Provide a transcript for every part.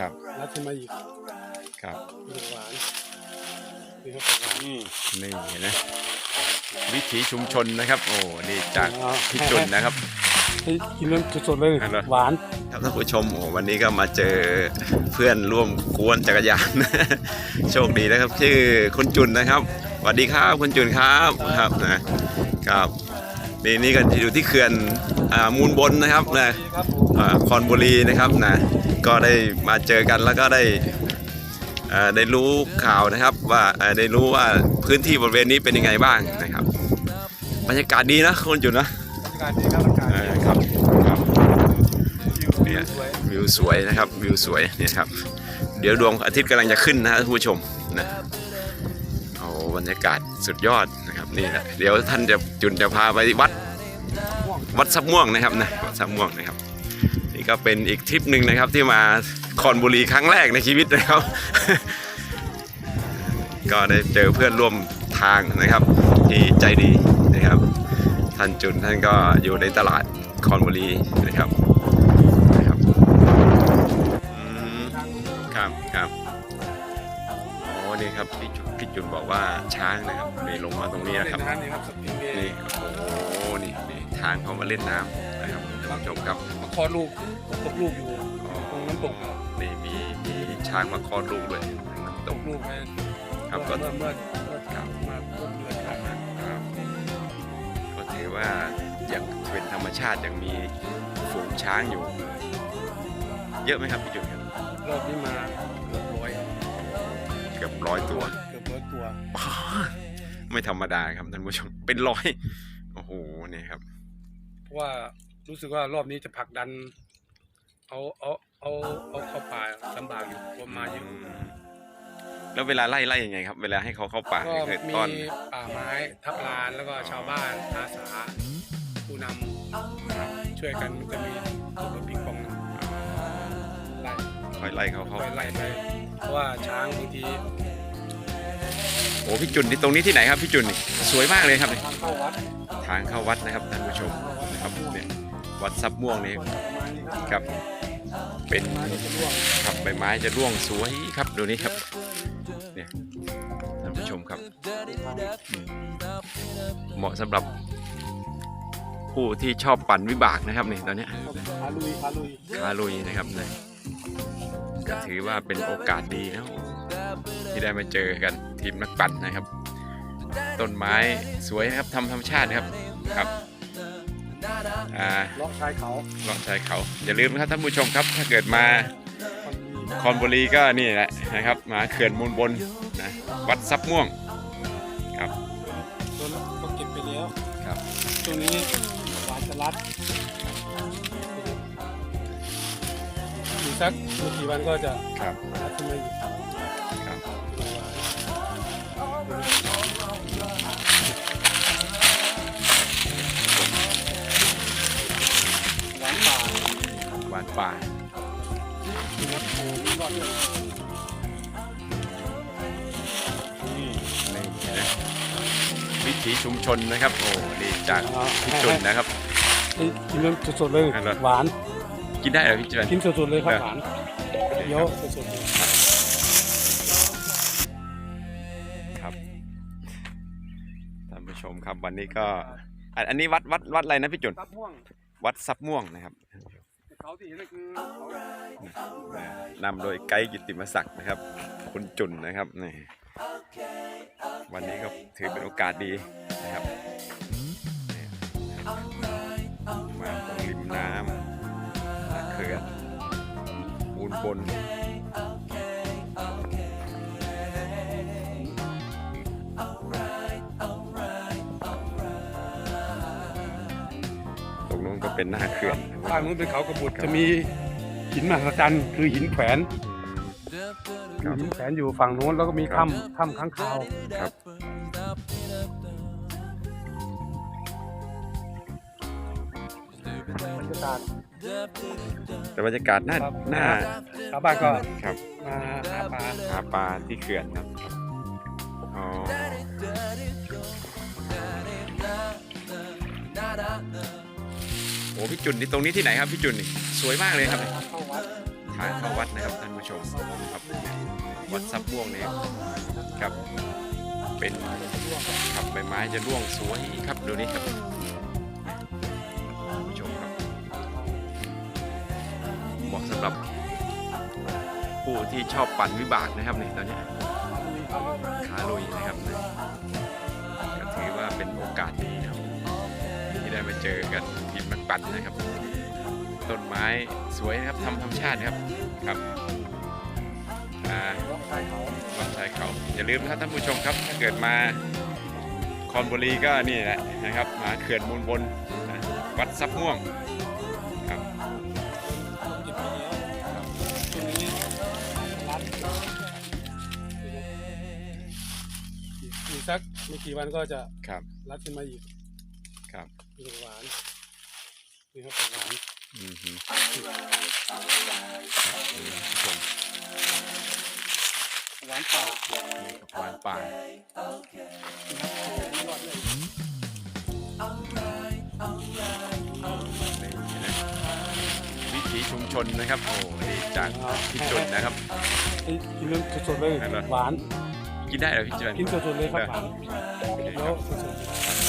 ครับแล้วขึ้นมาอีกครับลูกหวานนี่ครับผักหวานนี่เห็นไหมวิถีชุมชนนะครับ โอ้นี่จากพี่จุนนะครับให้กินน้ำสดๆเลยอันเหรอหวานครับท่านผู้ชมโอ้วันนี้ก็มาเจอเพื่อนร่วมกวนจักรยาน โชคดีนะครับ ชื่อคุณจุนนะครับสวัสดีครับคุณจุนครับครับนะครับนี่นี่ก็อยู่ที่เขื่อนอ่ามูลบนนะครับนะครับอ่าคอนบุรีนะครับนะ ก็ได้มาเจอกันแล้วก็ได้อ่าได้รู้ข่าวนะครับว่าอ่าได้รู้ว่าพื้นที่บริเวณนี้เป็นยังไงบ้างนะครับบรรยากาศดีนะคุณจุนนะอากาศดีครับอากาศเออครับครับเนี่ยสวยวิวสวยนะครับวิวสวยเนี่ยครับเดี๋ยวดวงอาทิตย์กำลังจะขึ้นนะท่านผู้ชมนะโอ้บรรยากาศสุดยอดนะครับนี่แหละเดี๋ยวท่านจะจุนจะพาไปวัดวัดซับม่วงนะครับนะวัดซับม่วงนะครับ นี่ก็เป็นอีกทริปหนึ่งนะครับที่มาคอนบุรีครั้งแรกในชีวิตนะครับ ก็ได้เจอเพื่อนร่วมทางนะครับ ที่ใจดีนะครับ ท่านจุนท่านก็อยู่ในตลาดคอนบุรีนะครับนะครับอืมครับครับโอ้นี่ครับพี่จุนพี่จุนบอกว่าช้างนะครับนี่ลงมาตรงนี้นะครับเล่นำนี่ครับสปริงเบย์นี่โอ้โหนี่นี่ทางเขามาเล่นน้ำนะครับท่านผู้ชมครับมา คลอดลูกตกลูกอยู่อ๋อตรงน้ำตกนี่มีมีช้างมาคลอดลูกด้วยน้ำตตกกลูกไปครับก็ เมื่อเมื่อเมื่อเช้ามาต้นเดือนครับครับก็ถือว่ายังเป็นธรรมชาติยังมีฝูงช้างอยู่ เยอะไหมครับพี่จุนครับรอบนี้มาเกือบร้อยเกือบร้อยตัว เกือบร้อยตัวไม่ธรรมดาครับท่านผู้ชมเป็นร้อย โอ้โหนี่ครับ เพราะว่า รู้สึกว่ารอบนี้จะผลักดัน เอาเอาเอาเอาเข้าป่าลำบากอยู่คนมาเยอะอืมแล้วเวลาไล่ไล่ยังไงครับ เวลาให้เขาเข้าป่าก็นี่คือมีต้อนป่าไม้ทับลานแล้วก็ชาวบ้านอาสาผู้นำช่วยกันมันจะมีตัวรถปิงปองไล่คอยไล่เขาเข้าค่อยไล่ไปเพราะว่าช้างบางทีโอ้พี่จุนนี่ตรงนี้ที่ไหนครับพี่จุนนี่สวยมากเลยครับนี่ทางเข้าวัดทางเข้าวัดนะครับท่านผู้ชมนะครับเนี่ย วัดซับม่วงนี่ประมาณนี้ครับครับเป็นไม้จะร่วงครับใบไม้จะร่วงสวยครับดูนี่ครับเนี่ยท่านผู้ชมครับอืมเหมาะสำหรับผู้ที่ชอบปั่นวิบากนะครับนี่ตอนเนี้ยขาลุยขาลุยขาลุยนะครับนะก็ถือว่าเป็นโอกาสดีนะที่ได้มาเจอกันทีมนักปั่นนะครับ ต้นไม้สวยนะครับทำธรรมชาตินะครับครับ อ่าเลาะชายเขาลองชายเขา อย่าลืมนะครับท่านผู้ชมครับ ถ้าเกิดมาคอนบุรีคอนบุรีก็นี่แหละนะครับ มาเขื่อนมูลบนนะวัดซับม่วงครับต้นก็เก็บไปแล้วครับตรงนี้หวานสลัดอีกสักไม่กี่วันก็จะครับรัดขึ้นมาอีก หวานป่าครับโอ้มีรอดด้วยนี่นะวิถีชุมชนนะครับ โอ้นี่จากพี่จุนนะครับให้กินน้ำสดๆเลยอันเหรอหวาน กินได้เหรอพี่จุนกินสดๆเลยครับเออหวานเดี๋ยวสดๆเลยครับท่านผู้ชมครับวันนี้ก็ อันอันนี้วัดวัดวัดอะไรนะพี่จุนตับม่วงวัดซับม่วงนะครับเขาที่เห็ นำโดยไกด์กิติมศักดิ์นะครับ คุณจุนนะครับนี่วันนี้ก็ถือเป็นโอกาสดีนะครับมาตรงริมน้ำเขื่อนมูลบน เป็นหน้าเขื่อนนะครับข้างนู้นเป็นเขากระบุดจะมีหินมหัศจรรย์คือหินแขวนอืมครับหินแขวนอยู่ฝั่งนู้นแล้วก็มีครับถ้ำถ้ำค้างคาวครับบรรยากาศแต่บรรยากาศน่าครับน่าชาวบ้านก็ครับมาหาปลาหาปลาที่เขื่อนครับอ๋อโอ้พี่จุนนี่ตรงนี้ที่ไหนครับพี่จุนนี่สวยมากเลยครับทางเข้าวัดนะครับท่านผู้ชมครับวัดซับม่วงนี่ครับเป็นครับใบไม้จะร่วงสวยครับดูนี่ครับท่านผู้ชมครับเหมาะสำหรับผู้ที่ชอบปั่นวิบากนะครับนี่ตอนนี้ขาลุยนะครับนะก็ถือว่าเป็นโอกาสดี ได้มาเจอกันกินมันปั่นนะครับ ต้นไม้สวยนะครับทำธรรมชาตินะครับครับอ่าวัดชายเขาอย่าลืมนะครับท่านผู้ชมครับ ถ้าเกิดมาคอนบุรีก็นี่แหละนะครับมาเขื่อนมูลบนนะวัดซับม่วงครับกินไปแล้วช่วงนี้ร้านอีกสักไม่กี่วันก็จะครับรัดขึ้นมาอีกครับ มีของหวานนี่ครับขอหวานอืมฮึครับนี่ท่านผู้ชมหวานป่านี่กับหวานป่านี่นะวิถีชุมชนนะครับ โอ้นี่จากพี่จุนนะครับกินกินเรื่องสดๆเลยหรอหวาน กินได้เหรอพี่จุนกินสดๆเลยครับหวานนี่ครัวบสด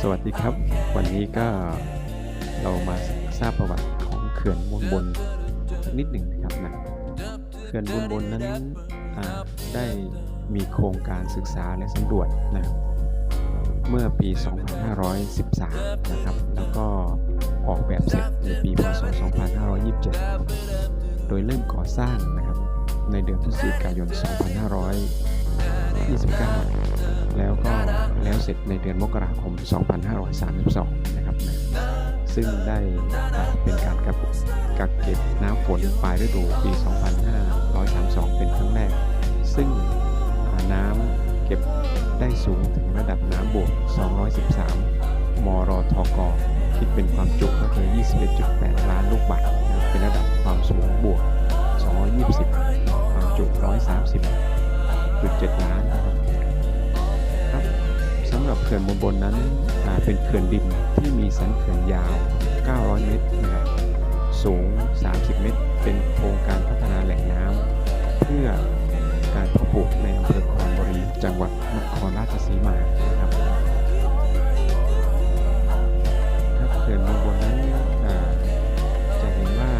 สวัสดีครับ วันนี้ก็เรามาทราบประวัติของเขื่อนมูลบนสักนิดหนึ่งนะครับนะเขื่อนมูลบนนั้นได้มีโครงการศึกษาและสำรวจนะครับเมื่อปี 2513 นะครับ แล้วก็ออกแบบเสร็จในปี พศ 2527 โดยเริ่มก่อสร้างนะครับในเดือนพฤศจิกายน 2529 สร็จในเดือนมกราคม 2532 นะครับนะซึ่งได้เป็นการกักกักเก็บน้ำฝนปลายฤดูปี 2532 เป็นครั้งแรก ซึ่งน้ำเก็บได้สูงถึงระดับน้ำบวก 213 มรทก คิดเป็นความจุก็คือ 21.8 ล้านลูกบาศก์เป็นระดับความสูงบวก 220 ความจุ 130.7 ล้านนะครับำหรับเขื่อนบนบนนั้นเป็นเขื่อนดินที่มีสันเขื่อนยาว 900 เมตรนะครับสูง 30 เมตร เป็นโครงการพัฒนาแหล่งน้ำเพื่อการเพาะปลูกในอำเภอคอนบุรี จังหวัดนครราชสีมานะครับครับเขื่อนบนบนนั้นจะเห็นว่า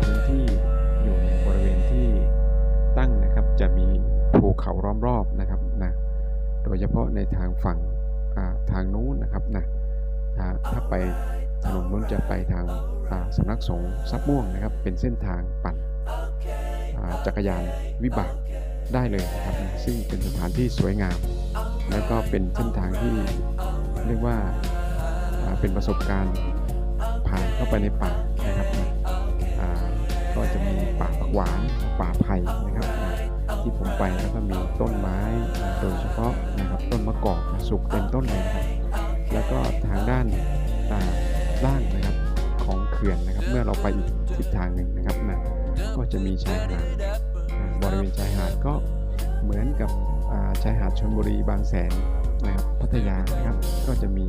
พื้นที่อยู่ในบริเวณที่ตั้งนะครับจะมีภูเขาล้อมรอบนะครับนะโดยเฉพาะในทางฝั่ง ทางนู้นนะครับนะถ้าไปถนนนู้นจะไปทางสำนักสงฆ์ซับม่วงนะครับ เป็นเส้นทางปั่นจักรยานวิบากได้เลยนะครับนะซึ่งเป็นสถานที่สวยงาม แล้วก็เป็นเส้นทางที่เรียกว่าเป็นประสบการณ์ผ่านเข้าไปในป่านะครับนะก็จะมีป่าผักหวานป่าไผ่นะครับ ที่ผมไปแล้วก็มีต้นไม้โดยเฉพาะนะครับต้นมะกอกสุกเต็มต้นเลยนะครับแล้วก็ทางด้านอ่าล่างนะครับของเขื่อนนะครับ เมื่อเราไปอีกทิศทางหนึ่งนะครับนะก็จะมีชายหาดบริเวณชายหาดก็เหมือนกับาชายหาดชลบุรีบางแสนนะครับพัทยานะครับก็จะมี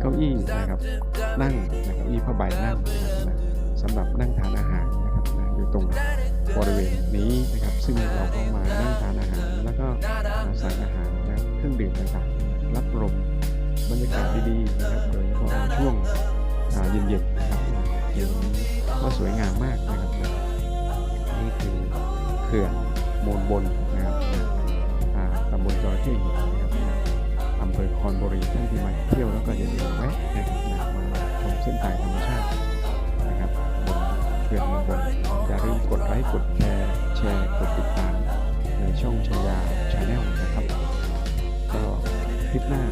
เก้าอี้นะครับนั่งนะเก้าอี้ผ้าใบนั่งนะครับนะสำหรับนั่งทานอาหารนะครับนะอยู่ตรง บริเวณนี้นะครับ ซึ่งเราก็มานั่งทานอาหาร แล้วก็สั่งอาหารนะครับเครื่องดื่มต่างๆ รับลมบรรยากาศดีๆนะครับโดยเฉพาะช่วงเย็นๆนะครับเย็นก็สวยงามมากนะครับนี่คือเขื่อนโมนบนนะครับตำบลจระเข้หินนะครับอำเภอคอนบุรีท่านที่มาเที่ยวแล้วก็อย่าลืมแวะนะครับมาชมเส้นทางธรรม ค์กดแชร์แชร์กดติดตามในช่องชายาชาแนลนะครับ ก็คลิปหน้า